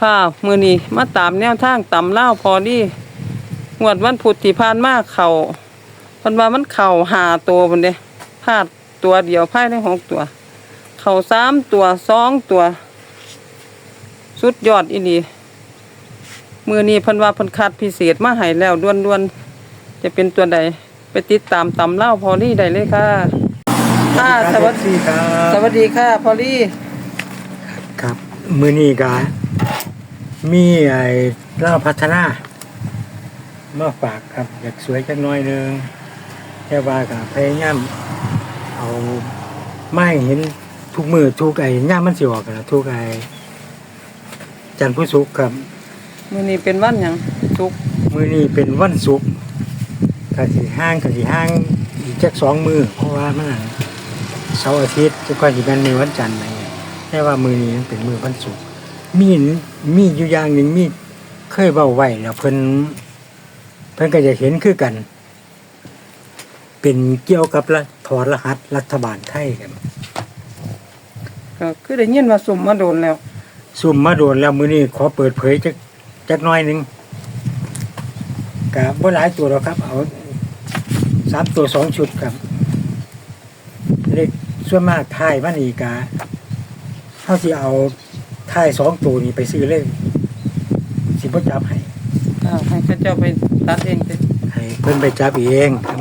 ค่ะมือนี้มาตามแนวทางตำเล่าพอดีงวดวันพุธที่ผ่านมาเข่าพันว่ามันเข่าหาตัวบนเด้พลาดตัวเดียวภายในหกตัว เข่าสามตัวสองตัว สุดยอดอีนีมือนี้พันว่าพันคัดพิเศษมาให้แล้วด้วนๆจะเป็นตัวใดไปติดตามตำเล่าพอดีได้เลยค่ะค่ะสวัสดีครับสวัสดีค่ะพอดีครับมือนี้ก็ มีไอ้เล่าพัฒนามาฝากครับอยากสวยจักหน้อยหนึงแต่ว่าก็พยายามเอาไม่เห็นทุกมือทุกไอ้ย่ามมันสิออกนะทุกไอ้จันทร์ผู้สุกร์ครับ มือนี้เป็นวันหยังทุกร์มือนี้เป็นวันศุกร์กสิห้างกสิห้างอีกจักสองมือเพราะว่ามันอั่นเสาร์อาทิตย์จะก็สิเป็นมือวันจันทร์ไปแต่ว่ามือนี้มันเป็นมือวันศุกร์ มีมีอยู่อย่างหนึ่งมีเคยเบาไว้แล้วเพิ่นเพิ่นก็จะเห็นคือกัน เป็นเกี่ยวกับละถอดรหัสรัฐบาลไทยกันก็คือได้ยินว่าสุ่มมาโดนแล้ว ซุ่มมาโดนแล้วมือนี้ขอเปิดเผยจักจักหน้อยหนึ่งกับว่าหลายตัวหรอกครับ เอาสามตัวสองชุดครับเลขส่วนมากท้ายมันอีกะเท่าที่เอา ท้ายสองตัวนี้ไปซื้อเลขสิบ่จับให้อ้าวให้เขาเจ้าไปตัดเองสิให้เพิ่นไปจับเองครับ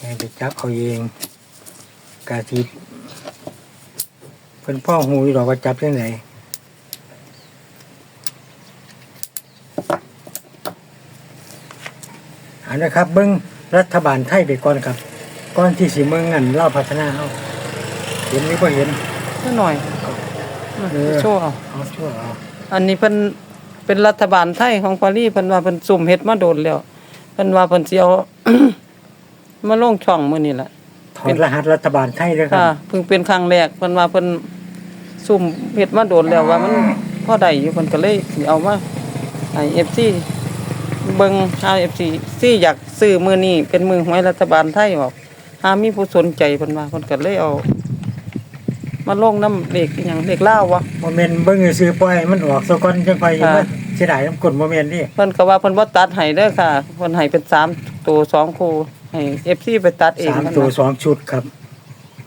ให้ไปจับเอาเองกาทิเพิ่นพ่อหูอยู่ดอกว่าจับที่ไหนอันนะครับเบิ้งรัฐบาลไทยไปก่อนครับ ก่อนที่สิเมืองเงินเล่าพัฒนาเอาเห็นหรือบ่เห็น ก็หน่อยเออโชว์เอาเอาชั่วเอาอันนี้เพิ่นเป็นรัฐบาลไทยของปารีสเพิ่นว่าเพิ่นสุ่มเฮ็ดมาโดนแล้วเพิ่นว่าเพิ่นสิเอามาลงช่องมื้อนี้แหละถอดรหัสรัฐบาลไทยเลยครัค่ะบเพิ่งเป็นครั้งแรกเพิ่นว่าเพิ่นสุ่มเฮ็ดมาโดนแล้วว่ามันพอได้อยู่เพิ่นก็เลยสิเอามาให้ FC เบิ่งหา FC ซี่อยากซื้อมื้อนี้เป็นมือหวยรัฐบาลไทยออกหามีผู้สนใจเพิ่นว่าเพิ่นก็เลยเอา มาลงน้ำเลขอีหยังเลขลาววะโมเมนต์เบิ้งซื้อปล่อยมันออกซะก่อนจังไปค่ะมันเสียดายน้ำกดโมเมนต์นี่เพิ่นก็ว่าเพิ่นบ่ตัดให้เด้อค่ะเพิ่นให้เป็นสามตัวสองคู่ให้ FC ไปตัดเองสามนั่นตัวนะสองชุดครับ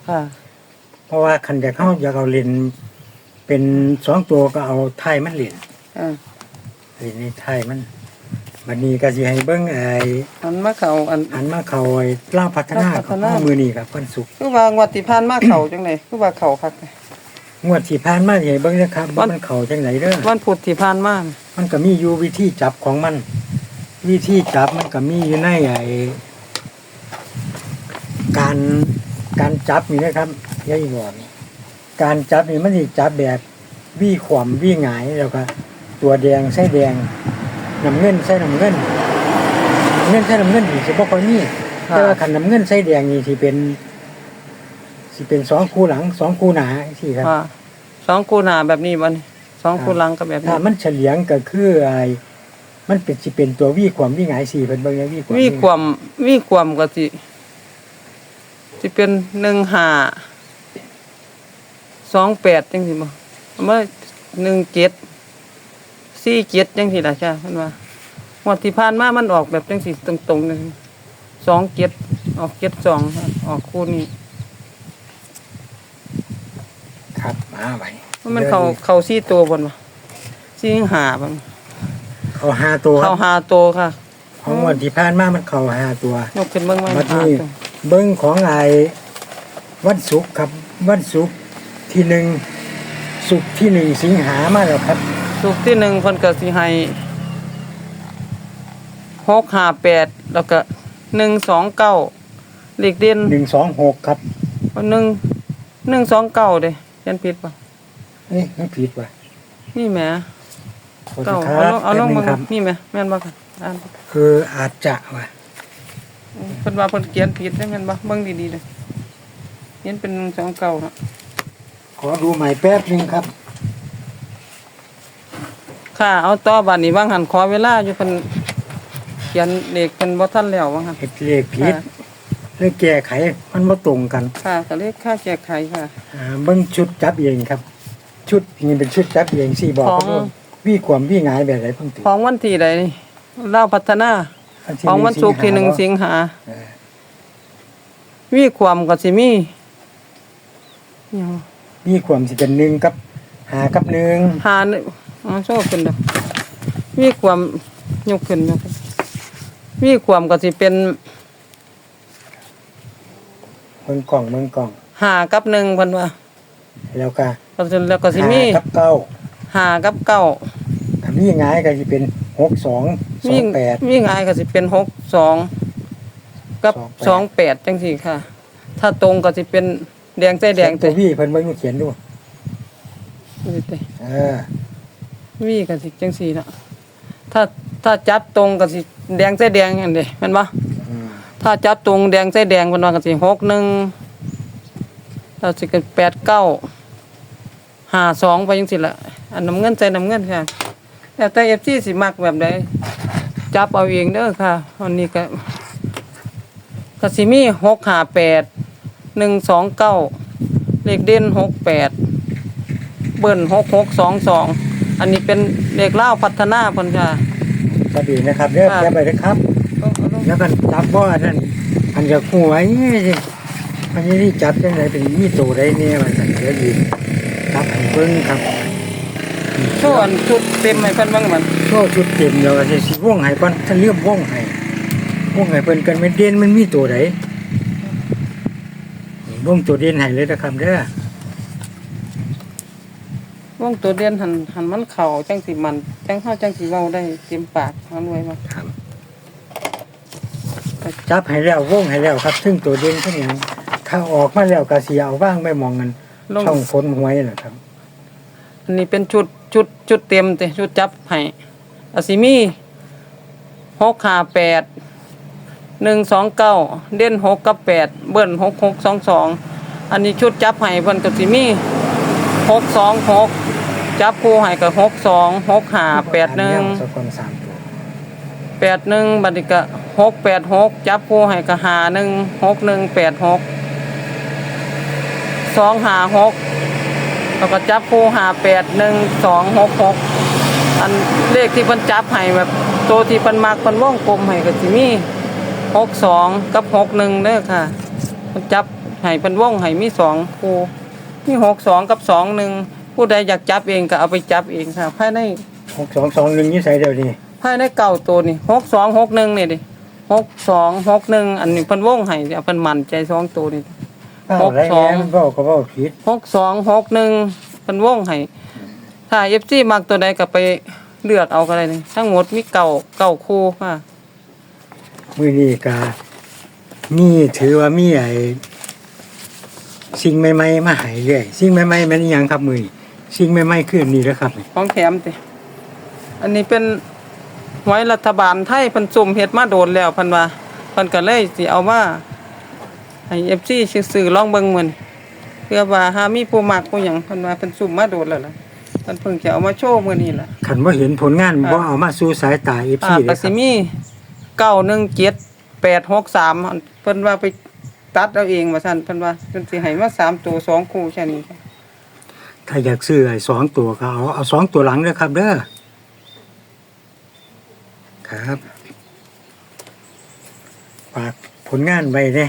ค่ะ เพราะว่าคันอยากเข้าอยากเอาเลนเป็นสองตัวก็เอาไทยมันเหรียญอ่าเหรียญนี่ไทยมัน บัดนี้ก็สิให้เบิ้งไอ้อันมาเข้าอัน อันมาเขาไอ้เล่าพัฒนาลาวพัขอฒงนา มือนี่ครับเพิ่นสุกคือว่างวดที่ผ่านมาเข้าจังได๋คือว่าเข้าคักงวดที่ผ่านมาสิให้เบิ้งนะครับว่ามันเขาจังไหนเด้อ วันพุธที่ผ่านมามันก็มีอยู่วิธีจับของมัน วิธีจับมันก็มีอยู่ในไอ้การการจับนี่นะครับยายบอกนี่การจับนี่มันสิจับแบบวี่ขวมวี่หงายแล้วก็ ตัวแดงใส่แดง น้ำเงินใส่น้ำเงินน้ำเงินใส่น้ำเงินนี่สิบ่ค่อยมีแต่ว่าคันน้ำเงินใส่แดงนี่สิเป็นสิเป็นสองคู่หลังสองคู่หนาสิครับว่าสองคู่หน้าแบบนี้บ่นี่สองคู่หลังก็แบบถ้านี้มันเฉลียงก็คือไอ้มันเป็นสิเป็นตัววี่ขวมวี่หงายสี่เพิ่นเบิ่งแล้ววี่ขวมมีความมีความก็สิสิเป็น15 28จังซี่บ่มา17 47จั งซี่ล่ะจ้ะเพิ่นว่างวดที่ผ่านมามันออกแบบจังซี่ตรงๆจังซี่27ออก72ค่ะออกคู่นี้ครับมาไว้มันเขาเขาซี่ตัวบนวะซี่หาบังเขาห้าตัวเขาหาตัวค่ะของวันที่ผ่านมามันเขาห้าตัวยกขึ้นเบิ่งไว้มาหาที่ตัวเบิ่งของไอ้วันศุกร์ครับวันศุกร์ที่หนึ่งศุกร์ที่หนึ่งสิงหามาแล้วครับ สุกที่หนึ่งเพิ่นก็สิให้หกห้าแปดแล้วก็หนึ่งสองเก้าเลขเด่นหนึ่งสองหกครับหนึ่งหนึ่งสองเก้าเด้ยันผิดป่ะนี่มันผิดว่ะนี่แหมขอโทเก้าษคเอารัลบงเอาลงแป๊บนึเบิ่งครับนี่แหมแม่นบ่ค่ะอ่านคืออาจจะว่ะเพิ่นว่าเพิ่นเขียนผิดได้แม่นบ่เบิ่งดีๆเลยเขียนเป็นหนึ่งสองเก้าเนาะขอดูใหม่แป๊บนึงครับ ค่ะ เอาต่อบัดนี้ว่างหันขอเวลาอยู่เพิ่นเขียนเลขเพิ่นบ่ทันแล้วว่าหั่นเฮ็ดเลขผิดเลขแก้ไขมันบ่ตรงกันค่ะก็เลขค่าแก้ไขค่ะอ่าเบิ่งชุดจับเองครับชชุดนี่เป็นชุดจับเองสี่บอกของเขาด้วยวี่ความวี่หงายแบบไหนเพิ่งตื่นของวันที่ใดนี่เล่าวพัฒนาที่ของวันศุกร์ที่หนึ่งสิงหาเออมีความก็สิมีหยังวี่ความสิเป็นหนึ่งกับหากับหนึ่งหาเนี่ย อ๋อโชว์ขึ้นเด้อมีความยกขึ้นยกขึ้นมีความก็สิเป็นเมืองกล่องเมืองกล่อง หากับหนึ่งเพิ่นว่าแล้วก็ก็สิแล้วก็สิมีหากับเก้าหากับเก้าถ้าวี่หงายก็จะเป็นหกสองสอมีงแปดมีงายก็สิเป็นหกสองกับสสอองงแปแปด ดจังสี่ค่ะ ถ้าตรงก็สิเป็นแดงใจแดงตัแต่ววี่เพิ่นไว้มาเขียนด้วยเออ มีก็สิจังสี่ละถ้าถ้าจับตรงก็สิแดงใจแดงอันเด้แม่นบ่อืมถ้าจับตรงแดงใจแดงเพิ่นว่าก็สิหกหนึ่งเราสิเกิดแปดเก้าห้าสองไปจังสี่ละอันน้ำเงินใจน้ำเงินค่ะแล้วแต่ FC สิมักแบบใดจับเอาเองเด้อค่ะวันนี้ก็ก็สิมีหกห้าแปดหนึ่งสองเก้าเลขเด่นหกแปดเบิ้ลหกหกสองสอง อันนี้เป็นเลขเล่าวพัฒนาเพิ่นค่ะก็ดีนะครับเด้อค่ะแค่ไปนะครับเอาเอาลงแล้วก็จับว่านั่นอันจะหวยอันนี้ที่จับยังไงเป็นมีตัวได้เนี่ยมันสั่นแล้วดีจับให้เบิ่งครับโชว์อันชุดเต็มให้เพิ่นเบิ่งมันโชว์ชุดเต็มแล้วก็สิสิว่องให้ก่อนถ้าเลื่อมว่องให้ว่องให้เพิ่นกันไม่เด่นมันมีตัวใดนี่ว่องตัวเด่นให้เลยนะครับเด้อ วงตัวเด่นหันหันมันเข่าจังสิมันจังเฮาจังสิเว้าได้เต็มปากมันไว้มาครับ จับให้แล้วว่องให้แล้วครับ ซึ่งตัวเด่นทั้งอย่างถ้าออกมาแล้วก็สิเอาว่างไม่มองกันลงช่องฝนหวยน่ะครับ อันนี้เป็นชุดชุดชุดเต็มติชุดจับให้อาสิมีหกห้าแปดหนึ่งสองเก้าเด่นหกกับแปดเบิ้ลหกหกสองสองอันนี้ชุดจับให้เพิ่นก็สิมีหกสองหก จับคู่ให้กับหกสองหกห้าแปดหนึ่งสกลสามตัวแปดหนึ่งบัดนี้ก็หกแปดหกจับคู่ให้กับหาหนึ่งหกหนึ่งแปดหกสองหาหกแล้วก็จับคู่หาแปดหนึ่งสองหกหกอันเลขที่เพิ่นจับให้แบบตัวที่เพิ่นมักเพิ่นวงกลมให้ก็สิมีหกสองกับหกหนึ่งเด้อค่ะเพิ่นจับให้เพิ่นวงให้มีสองคู่มีหกสองกับสองหนึ่ง ผู้ใดอยากจับเองก็เอาไปจับเองค่ะภายในหกสองสองหนึ่งยี่ใส่เดียวนี่ภายในเก่าตัวนี่หกสองหกหนึ่งนี่ดิหกสองหกหนึ่งอันนี้เพิ่นวงให้เดี๋ยวเพิ่นมั่นใจสองตัวนี่อ้าหวกไรสองแม่นเว้าก็เว้าผิดหกสองหกหนึ่งเพิ่นวงให้ถ้าเอฟซีมักตัวใดก็ไปเลือกเอาก็ได้นี่ทั้งหมดมีเก่าเก่าคู่ค่ะมื้อนี้ก็มีถือว่ามีไอ้สิ่งใหม่ๆมาให้เรื่อยสิ่งใหม่ๆมันอิหยังครับมื้อนี้ สิ่งใหม่ๆคืออันนี้แหล้วครับนี่ของแถมติอันนี้เป็นหวยรัฐบาลไทยเพิ่นสุ่มเฮ็ดมาโดนแล้วเพิ่นว่าเพิ่นก็เลยสิเอามาให้เอฟซีซื้อๆลองเบิ่งมื้อนี้เพื่อว่าหามีผู้มักผู้หยังเพิ่นว่าเพิ่นสุ่มมาโดนแล้วล่ะเพิ่นเพิ่งจะเอามาโชว์มื้อนี้ล่ะ คันบ่เห็นผลงานบ่เอามาสู่สายตา FC อ่าเลก็ยคสิรับมีเก้าหนึ่งเจ็ดแปดหกสามเพิ่นว่าไปตัดเอาเองว่าซั่นเพิ่นว่าเพิ่นสิให้มาสามตัวสองคู่แค่นี้ค่ะ ถ้าอยากซื้อไอ้สองตัวก็เอาเอาสองตัวหลังเด้อครับเด้อครับฝากผลงานไว้เด้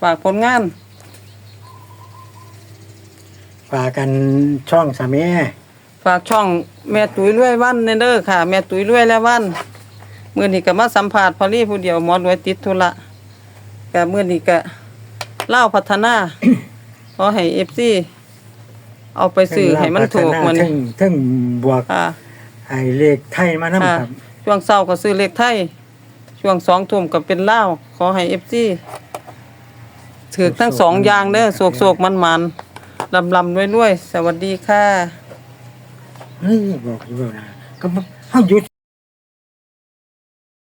ฝากผลงาน ฝากกันช่องสามแม่ฝากช่องแม่ตุ้ยรวยวันเนเด้อค่ะ แม่ตุ้ยรวยแล้ววัน มื้อนี้ก็มาสัมภาษณ์พอลี่ผู้เดียวหมอรวยติดธุระ ก็มื้อนี้ก็เล่าวพัฒนา ขอให้ FC เอาไปซื้อให้มันถูกมันเทั้งเทั้งบวกค่ะ ไอ้เลขไทยมานำค่ะครับ ช่วงเช้าก็ซื้อเลขไทย ช่วงสองทุ่มก็เป็นเล่าวขอให้ FC ถือทั้งสองอย่างเด้อโศกๆมันๆลำๆรวยๆ สวัสดีค่ะ เฮ้ยบอกอยู่ว่านะก็บ่เฮาหยุด